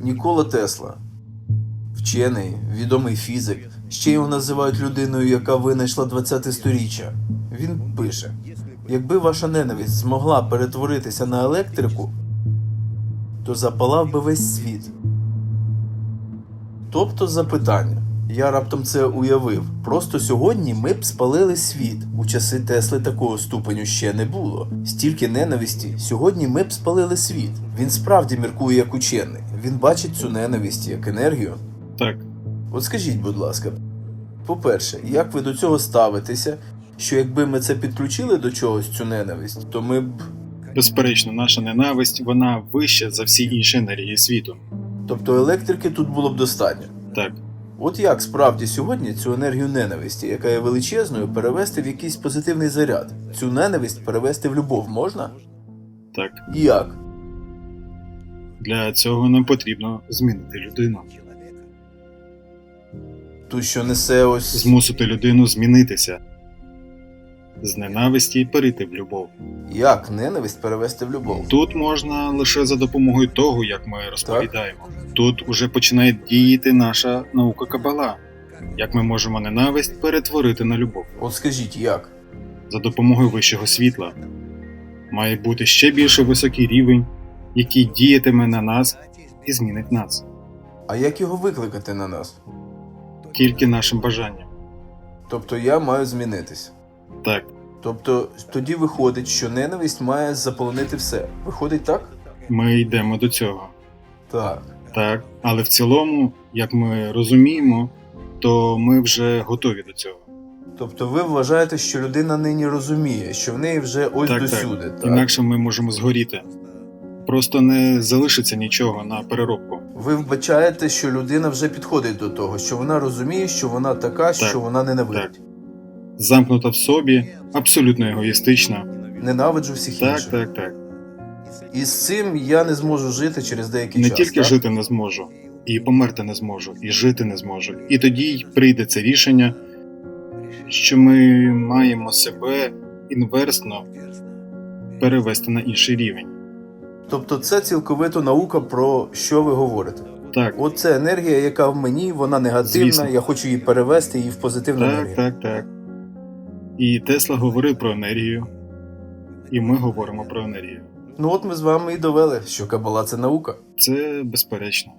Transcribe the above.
Нікола Тесла, вчений, відомий фізик, ще його називають людиною, яка винайшла 20 сторіччя. Він пише: якби ваша ненависть змогла перетворитися на електрику, то запалав би весь світ. Тобто запитання. Я раптом це уявив. Просто сьогодні ми б спалили світ. У часи Тесли такого ступеню ще не було. Стільки ненависті. Сьогодні ми б спалили світ. Він справді міркує як учений. Він бачить цю ненависть як енергію. Так, От скажіть, будь ласка, по-перше, як ви до цього ставитеся, що якби ми це підключили до чогось цю ненависть, то ми б. безперечно, наша ненависть вона вища за всі інші енергії світу. Тобто електрики тут було б достатньо. Так, От як справді сьогодні цю енергію ненависті, яка є величезною, перевести в якийсь позитивний заряд? Цю ненависть перевести в любов можна? так. Як? Для цього нам потрібно змінити людину, Ту, що несе ось. змусити людину змінитися, з ненависті перейти в любов. Як ненависть перевести в любов? Тут можна лише за допомогою того, як ми розповідаємо. Тут уже починає діяти наша наука Кабала. Як ми можемо ненависть перетворити на любов От скажіть, як? за допомогою вищого світла. Має бути ще більше високий рівень, який діятиме на нас і змінить нас А як його викликати на нас? тільки нашим бажанням. Тобто я маю змінитись. Так, Тобто тоді виходить, що ненависть має заполонити все. Виходить так? ми йдемо до цього. Так. Так, але в цілому, як ми розуміємо, то ми вже готові до цього. Тобто ви вважаєте, що людина нині розуміє, що в неї вже ось Так, досюди. Так, Інакше ми можемо згоріти. Просто не залишиться нічого на переробку. Ви вбачаєте, що людина вже підходить до того, що вона розуміє, що вона така, що вона ненавидить. Замкнута в собі, абсолютно егоїстична. Ненавиджу всіх Так, інших. так, так. І з цим я не зможу жити через деякий Не час. тільки так? жити не зможу, і померти не зможу, і жити не зможу. І тоді й прийде це рішення, що ми маємо себе інверсно перевести на інший рівень. Тобто це цілковито наука про що ви говорите. Так, От це енергія, яка в мені, вона негативна, Звісно. я хочу її перевести її в позитивну так, так, так. І Тесла говорив про енергію, і ми говоримо про енергію. Ну от ми з вами і довели, що кабала це наука. Це безперечно.